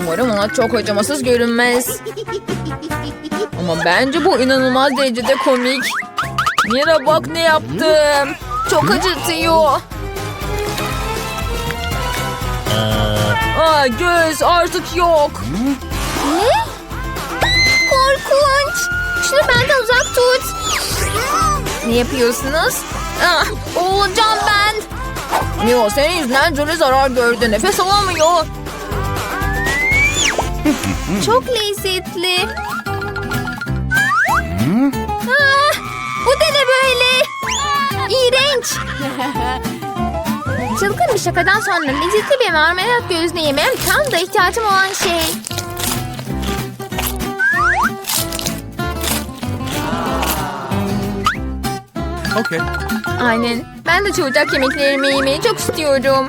Umarım ona çok acımasız görünmez. Ama bence bu inanılmaz derecede komik. Mira bak ne yaptım. Çok acıtıyor. Aa, göz artık yok. Ne? Korkunç. Şunu benden uzak tut. Ne yapıyorsunuz? Ah, boğulacağım ben. Mio senin yüzünden Jolie zarar gördü. Nefes alamıyor. Çok lezzetli. Ah, bu da ne böyle? İğrenç. Çılgın bir şakadan sonra lezzetli bir marmelat gözüne yemem tam da ihtiyacım olan şey. Okay. Aynen. Ben de çocuk yemeklerimi yemeyi çok istiyorum.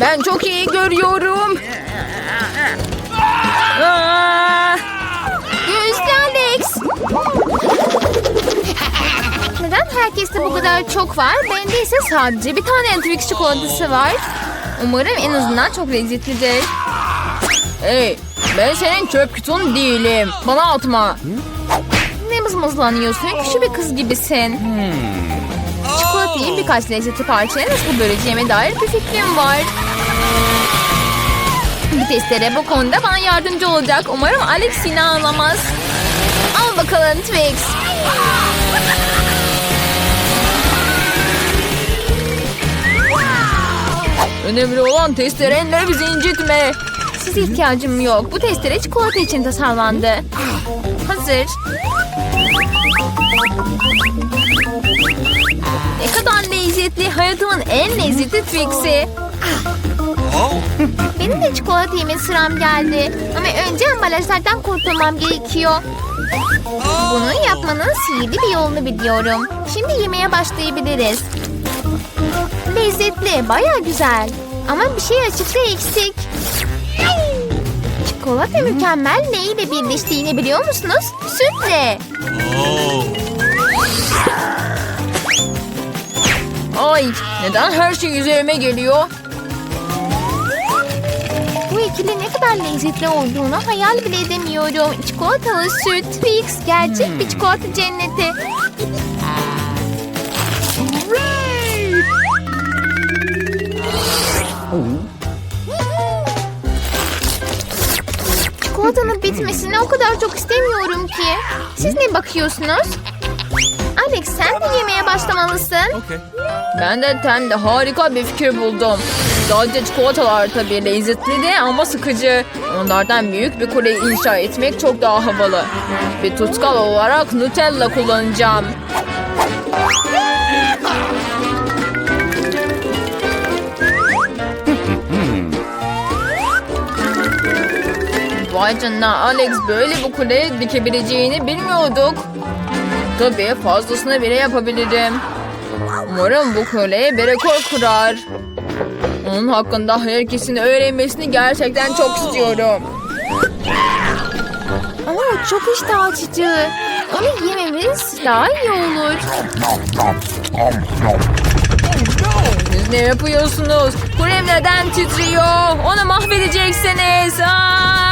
Ben çok iyi görüyorum. Aa! Alex. Neden herkeste bu kadar çok var? Bende ise sadece bir tane Twix çikolatası var. Umarım en azından çok lezzetlidir. Hey, ben senin çöp kutun değilim. Bana atma. Ne mızmızlanıyorsun? Küçük bir kız gibisin. Çikolatayı birkaç lezzetli parçaya nasıl böleceğime dair bir fikrim var. Bu testere bu konuda bana yardımcı olacak. Umarım Alex yine ağlamaz. Al bakalım Twix. Önemli olan testerenle bizi incitme. Size ihtiyacım yok. Bu testere çikolata için tasarlandı. Hazır. Ne kadar lezzetli. Hayatımın en lezzetli Twix'i. Benim de çikolata yeme sıram geldi. Ama önce ambalajlardan kurtulmam gerekiyor. Bunu yapmanın sihirli bir yolunu biliyorum. Şimdi yemeğe başlayabiliriz. Lezzetli, baya güzel. Ama bir şey açıkta eksik. Çikolata mükemmel neyle birleştiğini biliyor musunuz? Sütle. Ay neden her şey üzerime geliyor? Bu ikili ne kadar lezzetli olduğunu hayal bile edemiyorum. Çikolatalı süt, Twix, gerçek bir çikolata cenneti. Çikolatanın bitmesini o kadar çok istemiyorum ki. Siz ne bakıyorsunuz? Alex sen de yemeye başlamalısın. Okay. Ben de tende harika bir fikir buldum. Sadece çikolatalar tabii lezzetli de ama sıkıcı. Onlardan büyük bir kule inşa etmek çok daha havalı. Bir tutkal olarak Nutella kullanacağım. Vay canına Alex böyle bu kule dikebileceğini bilmiyorduk. Tabii fazlasını bile yapabilirim. Umarım bu kule bir rekor kurar. Onun hakkında herkesin öğrenmesini gerçekten çok istiyorum. Ama o çok iştah açıcı. Onu yememiz daha iyi olur. Siz ne yapıyorsunuz? Kulem neden titriyor? Onu mahvedeceksiniz. Aa!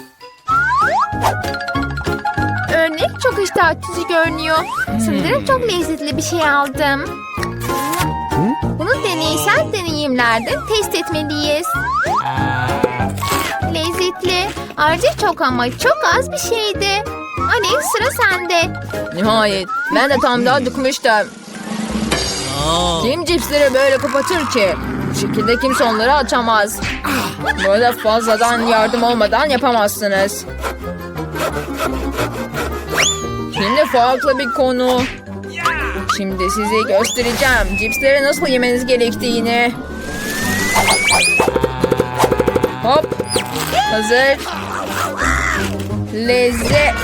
Örnek çok iştah açıcı görünüyor. Sanırım çok lezzetli bir şey aldım. Bunu deneysel deneyimlerde test etmeliyiz. Lezzetli. Ayrıca çok ama çok az bir şeydi. Alex sıra sende. Nihayet. Ben de tam daha dıkmıştım. Kim cipsleri böyle kapatır ki? Bu şekilde kimse onları açamaz. Böyle fazladan yardım olmadan yapamazsınız. Şimdi farklı bir konu. Şimdi size göstereceğim cipsleri nasıl yemeniz gerektiğini. Hop. Hazır. Lezzetli.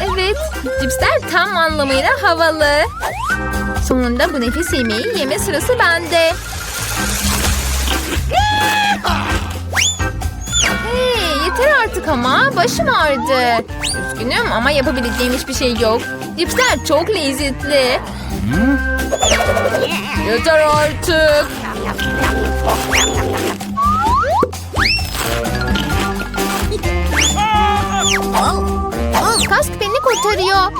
Evet, cipsler tam anlamıyla havalı. Sonunda bu nefis yemeği yeme sırası bende. Yeter artık ama başım ağrıdı. Üzgünüm ama yapabileceğim hiçbir şey yok. Cipsler çok lezzetli. Yeter artık. Kask beni kurtarıyor.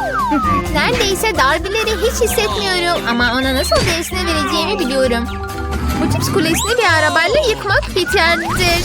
Neredeyse darbeleri hiç hissetmiyorum ama ona nasıl dersine vereceğimi biliyorum. Bu cips kulesini bir arabayla yıkmak yeterlidir.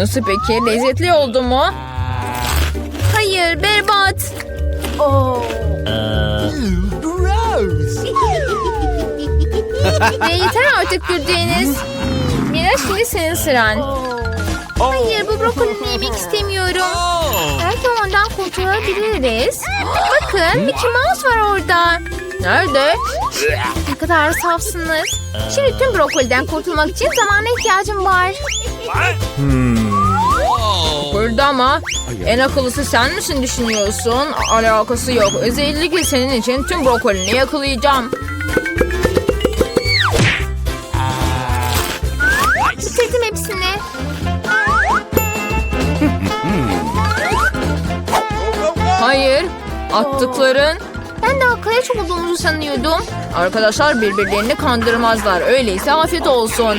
Nasıl peki? Lezzetli oldu mu? Hayır berbat. Ve yeter artık güldüğünüz. Mira şimdi senin sıran. Hayır bu brokolini yemek istemiyorum. Oh. Belki ondan kurtulabiliriz. Bakın Mickey Mouse var orada. Nerede? Ne kadar safsınız. Şimdi tüm brokoliden kurtulmak için zamana ihtiyacım var. What? Burada ama en akıllısı sen misin düşünüyorsun? Alakası yok. Özellikle senin için tüm brokolini yakalayacağım. Bitirdim hepsini. Hayır. Attıkların Ben de arkadaş olduğumuzu sanıyordum. arkadaşlar birbirlerini kandırmazlar. Öyleyse afiyet olsun.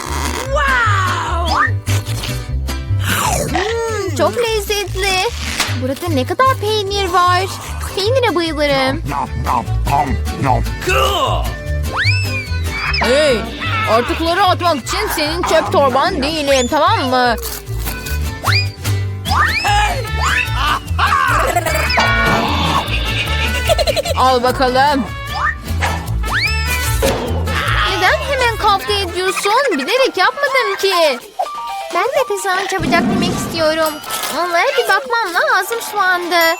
Çok lezzetli. Burada ne kadar peynir var. Peynire bayılırım. Cool. Hey, artıkları atmak için senin çöp torban değilim tamam mı? Al bakalım. Neden hemen kavga ediyorsun? Bilerek yapmadım ki. Ben de pizzanı çabucak yemek istiyorum. Onlara bir bakmam lazım şu anda.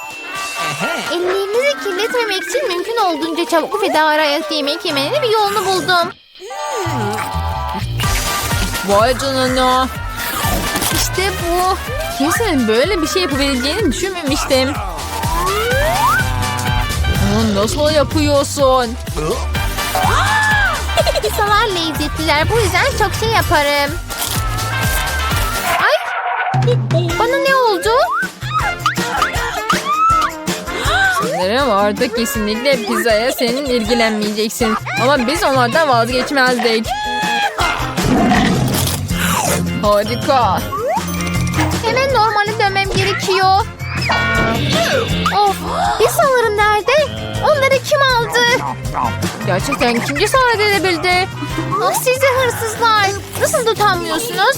Ellerinizi kirletmemek için mümkün olduğunca çabuk ve daha ayakta yemek yemenin bir yolunu buldum. Vay canına. İşte bu. Kimsenin böyle bir şey yapabileceğini düşünmemiştim. Bunu nasıl yapıyorsun? Pizzalar lezzetliler. Bu yüzden çok şey yaparım. Bana ne oldu? Sanırım artık kesinlikle pizzaya senin ilgilenmeyeceksin. Ama biz onlardan vazgeçmezdik. Harika. Hemen normale dönmem gerekiyor. Of! Pizzalarım nerede? Onları kim aldı? Gerçekten kim cesaret edebildi? Of sizi hırsızlar. Nasıl tutamıyorsunuz?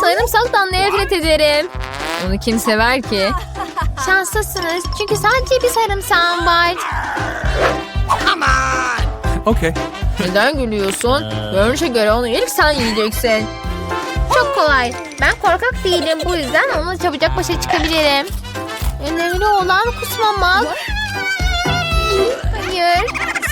Sarımsaktan nefret ederim. Onu kim sever ki? Şanslısınız çünkü sadece bir sarımsağım var. Okay. Neden gülüyorsun? Görünüşe göre onu ilk sen yiyeceksin. Çok kolay. Ben korkak değilim bu yüzden onunla çabucak başa çıkabilirim. Önemli olan kusmamak. Hayır.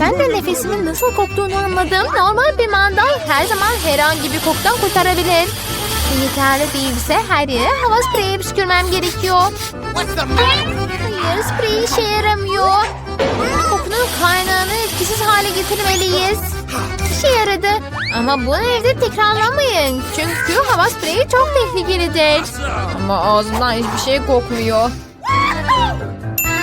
Ben de nefesimin nasıl koktuğunu anladım. Normal bir mandal her zaman herhangi bir koktan kurtarabilir. Yeterli değilse her yere hava spreyi püskürmem gerekiyor. Hayır sprey işe yaramıyor. Kokunun kaynağını etkisiz hale getirmeliyiz. İşe yaradı. Ama bunu evde tekrarlamayın. Çünkü hava spreyi çok tehlikelidir. Ama ağzımdan hiçbir şey kokmuyor.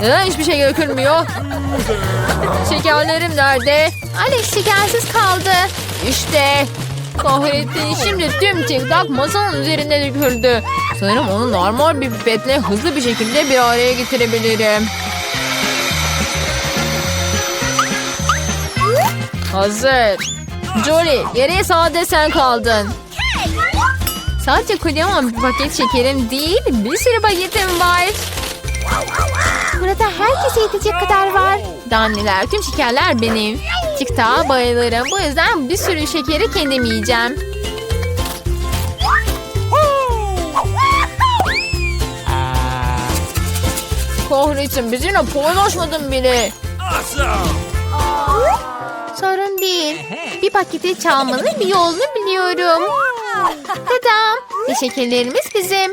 Neden hiçbir şey dökülmüyor? Şekerlerim nerede? Alex şekersiz kaldı. İşte. Kahretsin şimdi tüm TikTok masanın üzerine döküldü. Sanırım onu normal bir pipetle hızlı bir şekilde bir araya getirebilirim. Hazır. Jolie geriye sade sen kaldın. Sadece kocaman bir paket şekerim değil bir sürü paketim var. Burada herkese yetecek kadar var. Danneler tüm şekerler benim. TikTok'a bayılırım. Bu yüzden bir sürü şekeri kendim yiyeceğim. Kahretsin bizimle paylaşmadın bile. Sorun değil. Bir paketi çalmanın bir yolunu biliyorum. Tadam. Ve şekerlerimiz bizim.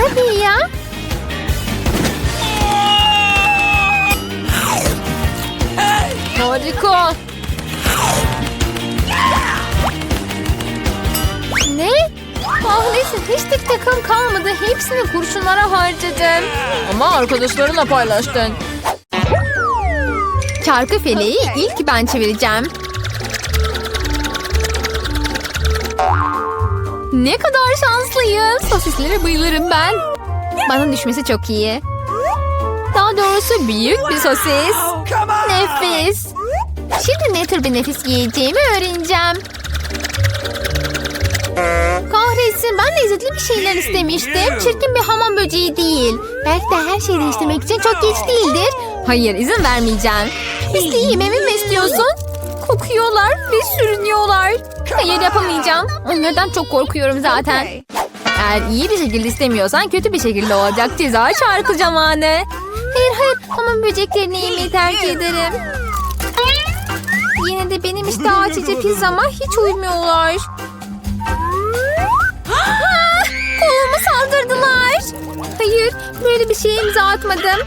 Tabii ya. Harika. Ne? Kahretsin hiç tek takım kalmadı. Hepsini kurşunlara harcadım. Ama arkadaşlarınla paylaştın. Çarkı feleği ilk ben çevireceğim. Ne kadar şanslıyım. Sosislere bayılırım ben. Bana düşmesi çok iyi. Daha doğrusu büyük bir sosis. Nefis. Şimdi ne tür bir nefis giyeceğimi öğreneceğim. Kahretsin ben lezzetli bir şeyler istemiştim. Çirkin bir hamam böceği değil. Belki de her şeyi değiştirmek için çok geç değildir. Hayır izin vermeyeceğim. Pisliği yememi mi istiyorsun? Kokuyorlar ve sürünüyorlar. Hayır yapamayacağım. Onlardan çok korkuyorum zaten. Eğer iyi bir şekilde istemiyorsan kötü bir şekilde olacak ceza şarkı zamanı. Hayır hayır hamam böceklerini yemeyi tercih ederim. Yine de benim işte açıcı pizzama hiç uymuyorlar. Ah, Koluma saldırdılar. Hayır böyle bir şeye imza atmadım.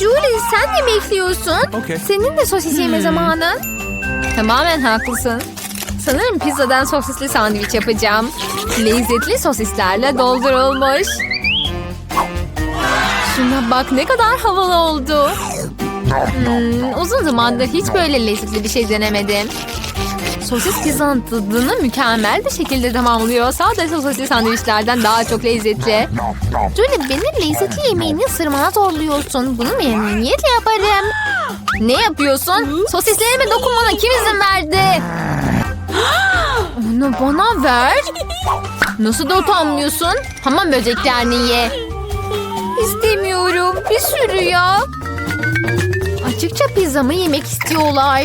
Julie sen ne bekliyorsun? Okey. Senin de sosis yeme zamanı. Tamamen haklısın. Sanırım pizzadan sosisli sandviç yapacağım. Lezzetli sosislerle doldurulmuş. Şuna bak ne kadar havalı oldu. Hmm, uzun zamandır hiç böyle lezzetli bir şey denemedim. Sosis pizzanın mükemmel bir şekilde tamamlıyor. Sadece sosisli sandviçlerden daha çok lezzetli. Julie beni lezzetli yemeğini sırmana zorluyorsun. Bunu memnuniyetle yaparım. Ne yapıyorsun? Sosislerime dokunmana kim izin verdi? Onu bana ver. Nasıl da utanmıyorsun? Hamam böceklerini ye. İstemiyorum. Bir sürü ya. Açıkça pizzamı yemek istiyorlar.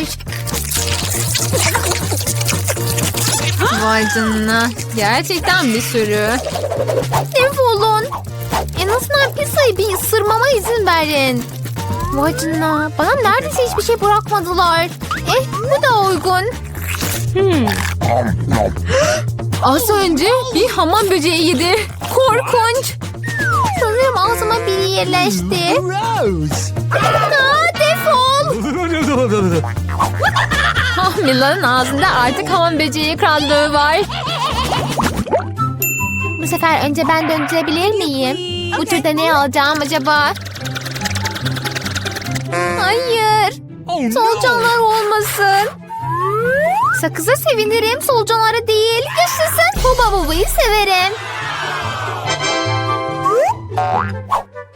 Vay canına. Gerçekten bir sürü. Defolun. En azından pizzayı bir ısırmama izin verin. Vay canına. Bana neredeyse hiçbir şey bırakmadılar. Eh bu da uygun. Az önce bir hamam böceği yedi. Korkunç. Sanırım ağzıma bir fakirleşti. Gross. Aa, defol. Ah Mila'nın ağzında artık hamam böceği krallığı var. Bu sefer önce ben döndürebilir miyim? Bu turda ne alacağım acaba? Hayır. Oh. Solucanlar olmasın. Sakıza sevinirim, solucanlara değil. Yaşasın. Huba bubayı severim.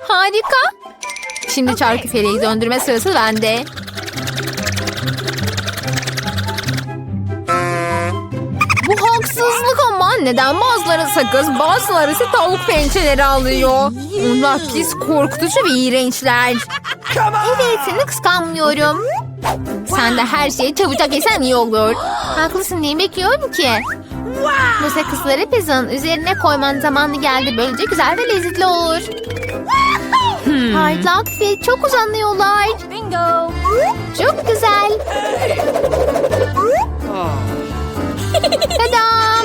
Harika. Şimdi çarkı feleği döndürme sırası bende. Haksızlık ama neden bazıları sakız bazıları ise tavuk pençeleri alıyor. Onlar pis korkutucu ve iğrençler. Evet, seni kıskanmıyorum. Sen de her şeyi çabucak yesen iyi olur. Haklısın neyi bekliyorum ki? Bu sakızları pizzanın üzerine koyman zamanı geldi. Böylece güzel ve lezzetli olur. Parlak ve çok uzanıyorlar. Bingo. Çok güzel. Tadam.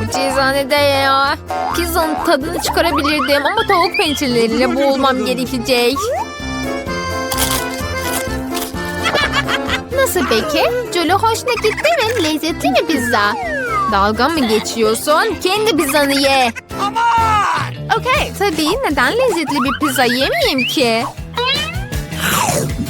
Bu cezanede ya. Pizzanın tadını çıkarabilirdim ama tavuk pençeleriyle boğulmam gerekecek. Nasıl peki? Jolly hoşuna gitti mi? Lezzetli mi pizza? Dalga mı geçiyorsun? Kendi pizzanı ye. Okey. Tabii neden lezzetli bir pizza yemeyeyim ki?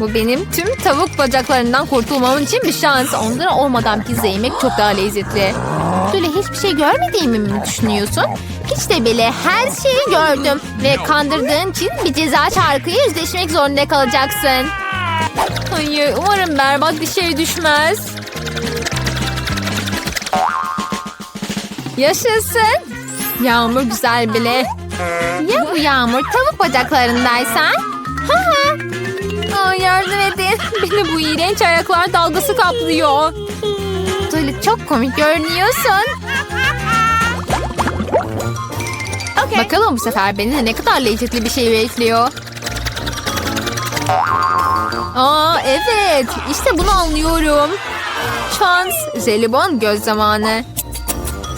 Bu benim tüm tavuk bacaklarından kurtulmam için bir şans. Onları olmadan pizza yemek çok daha lezzetli. Böyle hiçbir şey görmediğimi mi düşünüyorsun? Hiç de bile her şeyi gördüm. Ve kandırdığın için bir ceza çarkıyla yüzleşmek zorunda kalacaksın. Hayır umarım berbat bir şey düşmez. Yaşasın. Yağmur güzel bile. Ya bu yağmur tavuk bacaklarındaysan? Ha ha. Aa, yardım edin. Beni bu iğrenç ayaklar dalgası kaplıyor. Böyle çok komik görünüyorsun. Bakalım bu sefer beni ne kadar lezzetli bir şey bekliyor. Aa evet işte bunu anlıyorum. Şans, jelibon göz zamanı.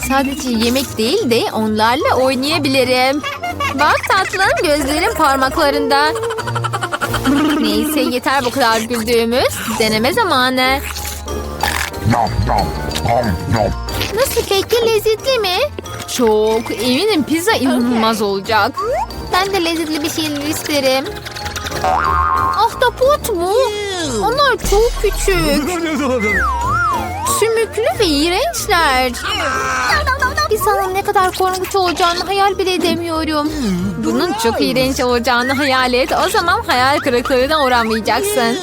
Sadece yemek değil de onlarla oynayabilirim. Bak tatlım gözlerim parmaklarında. Neyse yeter bu kadar güldüğümüz. Deneme zamanı. Nasıl peki lezzetli mi? Çok eminim pizza inanılmaz olacak. Ben de lezzetli bir şeyler isterim. Ahtapot mu? Onlar çok küçük. Sümüklü ve iğrençler. Pizzanın ne kadar korkunç olacağını hayal bile edemiyorum. Bunun çok iğrenç olacağını hayal et. O zaman hayal kırıklığına uğramayacaksın.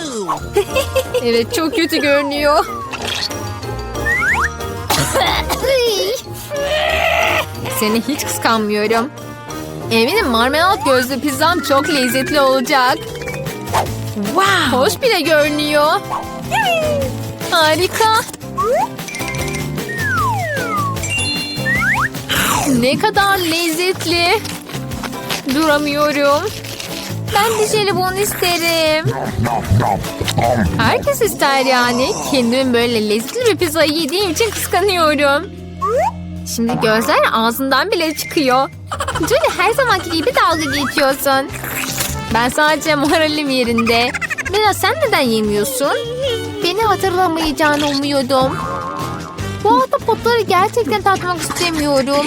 evet çok kötü görünüyor. Seni hiç kıskanmıyorum. Eminim marmelat gözlü pizzam çok lezzetli olacak. Wow. Hoş bile görünüyor. Harika. Ne kadar lezzetli. Duramıyorum. Ben de jelibon isterim. Herkes ister yani. Kendimin böyle lezzetli bir pizza yediğim için kıskanıyorum. Şimdi gözler ağzından bile çıkıyor. Julie her zamanki gibi dalga geçiyorsun. Ben sadece moralim yerinde. Mira sen neden yemiyorsun? Beni hatırlamayacağını umuyordum. Bu ahtapotları gerçekten tatmak istemiyorum.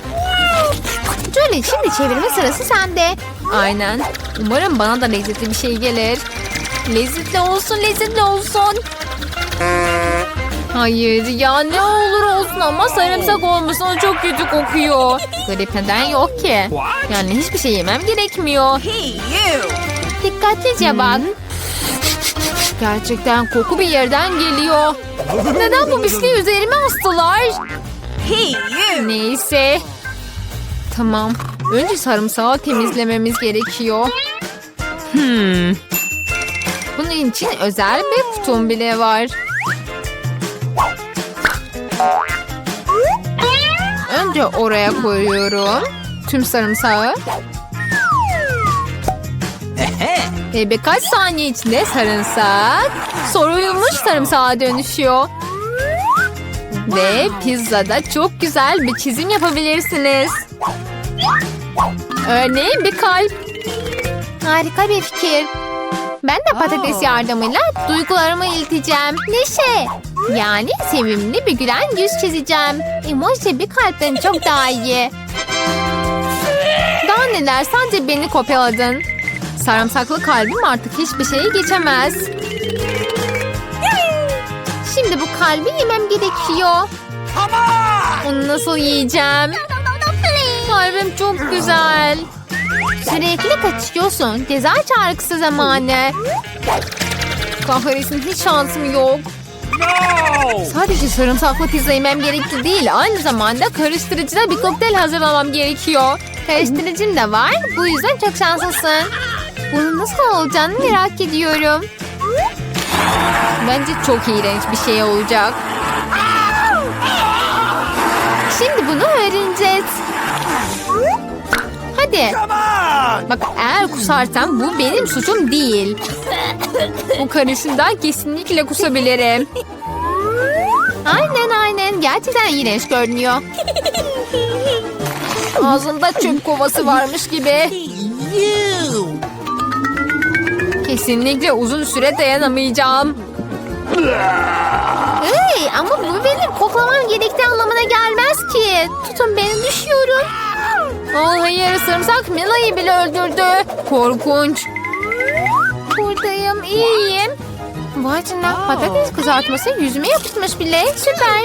Jolie şimdi çevirme sırası sende. Aynen. Umarım bana da lezzetli bir şey gelir. Lezzetli olsun, lezzetli olsun. Hayır ya ne olur olsun ama sarımsak olmasın o çok kötü kokuyor. Garip neden yok ki? Yani hiçbir şey yemem gerekmiyor. Dikkatlice bak. Gerçekten koku bir yerden geliyor. Neden bu pisliği üzerime astılar? Neyse. Tamam. Önce sarımsağı temizlememiz gerekiyor. Hmm. Bunun için özel bir kutum bile var. Önce oraya koyuyorum. Tüm sarımsağı. Ve birkaç saniye içinde sarımsak soyulmuş sarımsağa dönüşüyor. Ve pizzada çok güzel bir çizim yapabilirsiniz. Örneğin bir kalp. Harika bir fikir. Ben de patates yardımıyla duygularımı ileteceğim. Neşe. Yani sevimli bir gülen yüz çizeceğim. Emoji bir kalpten çok daha iyi. Daha neler sadece beni kopyaladın. Sarımsaklı kalbim artık hiçbir şeyi geçemez. Şimdi bu kalbi yemem gerekiyor. Onu nasıl yiyeceğim? Kalbim çok güzel. Sürekli kaçıyorsun. Ceza çarkısı zamanı. Kahretsin hiç şansım yok. No! Sadece sarımsaklı pizza yemem gerekli değil. Aynı zamanda karıştırıcıda bir kokteyl hazırlamam gerekiyor. Karıştırıcın da var. Bu yüzden çok şanslısın. Bunun nasıl olacağını merak ediyorum. Bence çok iğrenç bir şey olacak. Şimdi bunu öğreneceğiz. Hadi. Bak eğer kusarsam bu benim suçum değil. Bu karışımdan kesinlikle kusabilirim. Aynen aynen. Gerçekten iğrenç görünüyor. Ağzımda çöp kovası varmış gibi. Kesinlikle uzun süre dayanamayacağım. Hey, ama bu benim koklamam gerektiği anlamına gelmez ki. Tutun beni düşüyorum. Oh hayır sarımsak Mila'yı bile öldürdü. Korkunç. Buradayım, iyiyim. Vay canına patates kızartması yüzüme yapışmış bile. Süper.